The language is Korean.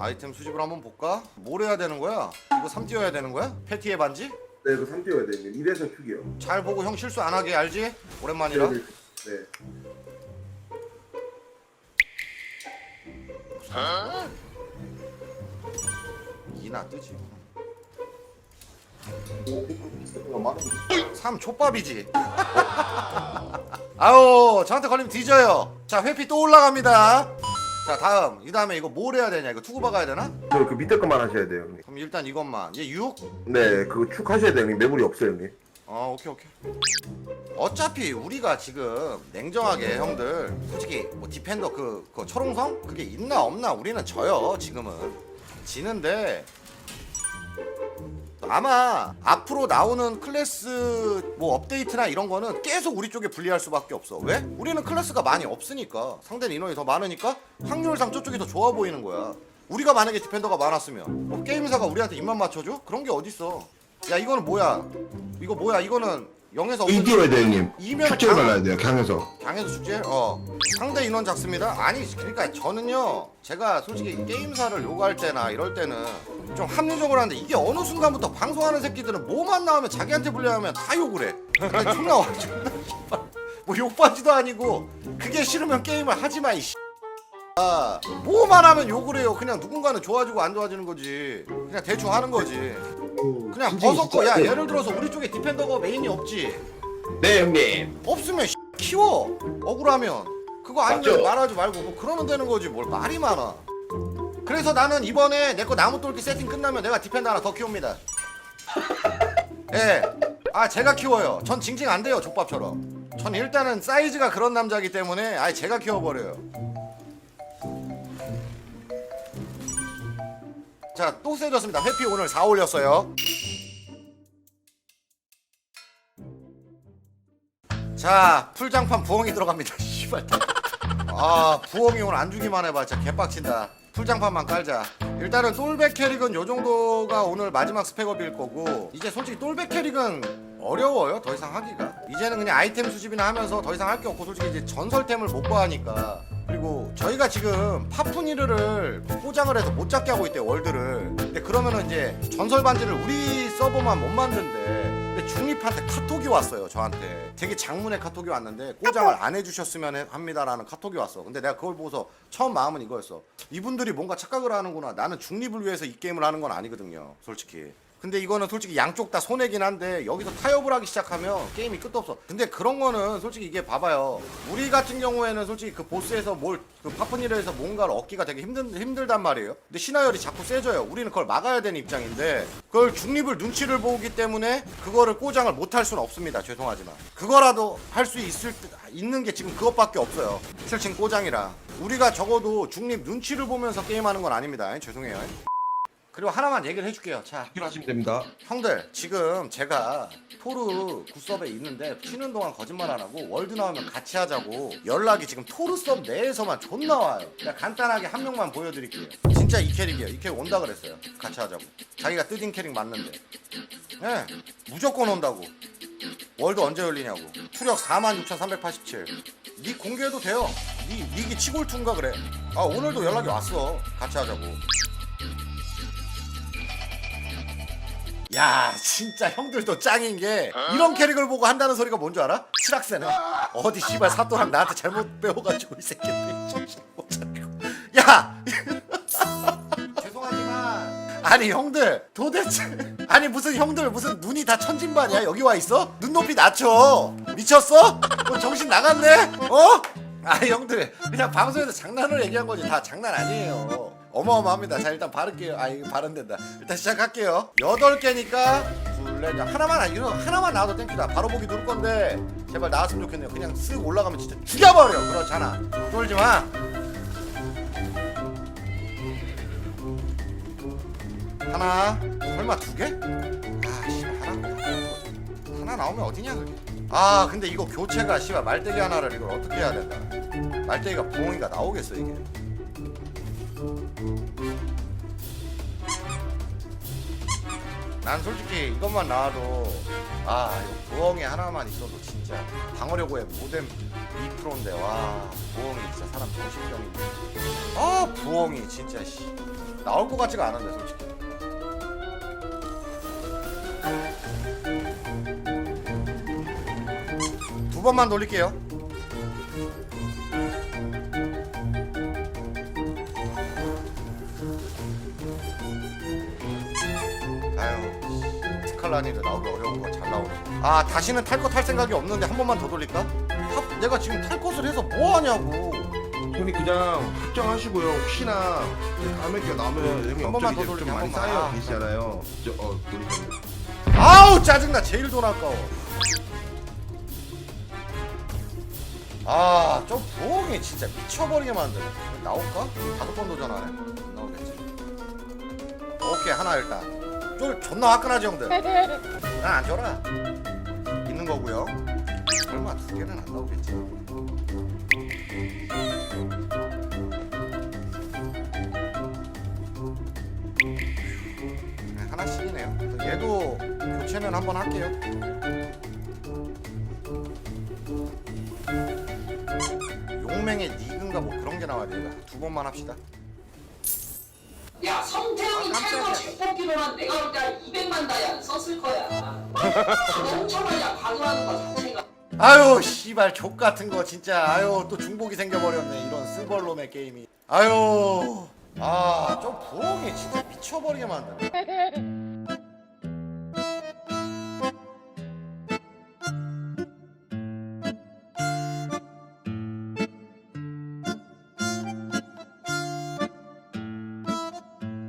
아이템 수집을 한번 볼까? 뭘 해야 되는 거야? 이거 3 띄워야 되는 거야? 패티의 반지? 네, 그 3띄워야 돼. 형님. 1에서 큐기요. 잘 보고 형 실수 안 하게 알지? 오랜만이라 네. 네. 이나 뜨지 어. 3 족밥이지 아우 저한테 걸리면 뒤져요 자 회피 또 올라갑니다 자 다음 이 다음에 이거 뭘 해야 되냐 이거 투구 박아야 되나? 저 그 밑에 것만 하셔야 돼요, 형님. 그럼 일단 이것만 얘 6? 네, 그거 축 하셔야 돼요, 형님. 매물이 없어요, 형님. 어 오케이 오케이 어차피 우리가 지금 냉정하게 형들 솔직히 뭐 디펜더 그, 그 초롱성 그게 있나 없나 우리는 져요 지금은 지는데 아마 앞으로 나오는 클래스 뭐 업데이트나 이런 거는 계속 우리 쪽에 불리할 수밖에 없어. 왜? 우리는 클래스가 많이 없으니까. 상대는 인원이 더 많으니까 확률상 저쪽이 더 좋아 보이는 거야. 우리가 만약에 디펜더가 많았으면. 뭐 게임사가 우리한테 입만 맞춰줘? 그런 게 어딨어. 야 이거는 뭐야? 이거 뭐야? 이거는 0에서 이 띄워야 돼 형님. 이면 축제를 강- 발라야 돼요 강에서. 강해도 축제? 어. 상대 인원 작습니다. 아니 그러니까 저는요 제가 솔직히 게임사를 요구할 때나 이럴 때는 좀 합리적으로 하는데 이게 어느 순간부터 방송하는 새끼들은 뭐만 나오면 자기한테 불려하면 다 욕을 해. 그래 존나 와 존나 씨발. 뭐 욕받지도 아니고 그게 싫으면 게임을 하지마 이 씨. 아, 뭐만 하면 욕을 해요. 그냥 누군가는 좋아지고 안 좋아지는 거지. 그냥 대충 하는 거지 그냥 벗었고 야 예를 들어서 우리 쪽에 디펜더가 메인이 없지. 네 형님. 없으면 씨, 키워. 억울하면. 그거 아니면 맞죠? 말하지 말고 뭐 그러면 되는 거지 뭘. 말이 많아. 그래서 나는 이번에 내 거 나무 똘끼 세팅 끝나면 내가 디펜더 하나 더 키웁니다. 예 아 제가 키워요. 전 징징 안 돼요 족밥처럼. 전 일단은 사이즈가 그런 남자기 때문에 아예 제가 키워버려요 자 또 세졌습니다. 회피 오늘 4 올렸어요. 자 풀장판 부엉이 들어갑니다. 씨발. 아 부엉이 오늘 안 주기만 해봐. 진짜 개빡친다. 풀장판만 깔자. 일단은 똘백 캐릭은 요 정도가 오늘 마지막 스펙업일 거고 이제 솔직히 똘백 캐릭은 어려워요 더 이상 하기가. 이제는 그냥 아이템 수집이나 하면서 더 이상 할 게 없고 솔직히 이제 전설템을 못 구하니까. 그리고 저희가 지금 파푸니르를 포장을 해서 못 잡게 하고 있대요 월드를. 근데 그러면은 이제 전설 반지를 우리 서버만 못 만든대 근데 중립한테 카톡이 왔어요 저한테. 되게 장문의 카톡이 왔는데 꼬장을 안 해주셨으면 해- 합니다라는 카톡이 왔어. 근데 내가 그걸 보고서 처음 마음은 이거였어. 이분들이 뭔가 착각을 하는구나. 나는 중립을 위해서 이 게임을 하는 건 아니거든요 솔직히 근데 이거는 솔직히 양쪽 다 손해긴 한데 여기서 타협을 하기 시작하면 게임이 끝도 없어. 근데 그런 거는 솔직히 이게 봐봐요. 우리 같은 경우에는 솔직히 그 보스에서 뭘 그 파프니르에서 뭔가를 얻기가 되게 힘든 힘들단 말이에요. 근데 신하열이 자꾸 세져요. 우리는 그걸 막아야 되는 입장인데 그걸 중립을 눈치를 보기 때문에 그거를 꼬장을 못 할 수는 없습니다. 죄송하지만 그거라도 할 수 있을 때- 있는 게 지금 그것밖에 없어요. 실칭 꼬장이라 우리가 적어도 중립 눈치를 보면서 게임하는 건 아닙니다. 죄송해요. 그리고 하나만 얘기를 해줄게요. 자, 필요하시면 됩니다 형들 지금 제가 토르 굿섭에 있는데 쉬는 동안 거짓말 안 하고 월드 나오면 같이 하자고 연락이 지금 토르 섭 내에서만 존나 와요 그냥 간단하게 한 명만 보여드릴게요 진짜 이 캐릭이에요 이 캐릭 온다 그랬어요 같이 하자고 자기가 뜨딘 캐릭 맞는데 예 무조건 온다고 월드 언제 열리냐고 투력 46,387. 니 공개해도 돼요. 니 니기 치골투인가 그래. 아 오늘도 연락이 왔어. 같이 하자고. 야 진짜 형들도 짱인 게 이런 캐릭을 보고 한다는 소리가 뭔 줄 알아? 칠학세네. 어디 씨발 사또랑 나한테 잘못 배워가지고 이 새끼들 정신 못 차리고. 야 죄송하지만 아니 형들 도대체 아니 무슨 형들 무슨 눈이 다 천진반이야 여기 와 있어? 눈높이 낮춰 미쳤어? 뭐 정신 나갔네? 어? 아니 형들 그냥 방송에서 장난으로 얘기한 거지 다 장난 아니에요 어마어마합니다. 자 일단 바를게요. 아 이거 바른된다. 일단 시작할게요. 여덟 개니까 둘넷. 하나만 아니 이거 하나만 나와도 땡큐다. 바로 보기 누를 건데 제발 나왔으면 좋겠네요. 그냥 쓱 올라가면 진짜 죽여버려 그렇잖아. 쫄지 마. 하나. 설마 두 개? 아 씨발 하나 하나 나오면 어디냐 그게? 아 근데 이거 교체가 씨발 말대기 하나를 이걸 어떻게 해야 된다. 말대기가 부엉이가 나오겠어 이게 난 솔직히 이것만 나와도 아 이거 부엉이 하나만 있어도 진짜 방어력고의 모뎀 2%인데 와 부엉이 진짜 사람 정신병인데 아 부엉이 진짜 씨. 나올 것 같지가 않은데 솔직히. 두 번만 돌릴게요 아유 스칼라니를 나오기 어려운 거 잘 나오네 아 다시는 탈거탈 생각이 없는데 한 번만 더 돌릴까? 하, 내가 지금 탈 것을 해서 뭐 하냐고 형님 그냥 확정하시고요. 혹시나 다음에 게 나오면 형님 한 번만 업적이 더좀 돌리게, 한 많이 번만. 쌓여 아. 계시잖아요. 저, 어, 돌리셨네. 아우 짜증나 제일 돈 아까워 아좀 부엉이 진짜 미쳐버리게 만드네 나올까? 다섯 번 도전하네 안 나오겠지 오케이 하나 일단 쫄 존나 화끈하지 형들? 난안 줘라 있는 거고요. 설마 두 개는 안 나오겠지? 네, 하나씩이네요. 얘도 교체는 한번 할게요. 용맹의 니근가 뭐 그런 게 나와야 돼요 두 번만 합시다 아, 탈거 깜짝이야. 제뽑기로만 내가 볼 때 한 200만 다이아는 썼을 거야. 멍청하냐 방어하는 거 자체가. 아유 씨발 족 같은 거 진짜. 아유 또 중복이 생겨버렸네 이런 스벌놈의 게임이. 아유 아 좀 부엉이 진짜 미쳐버리게 만드네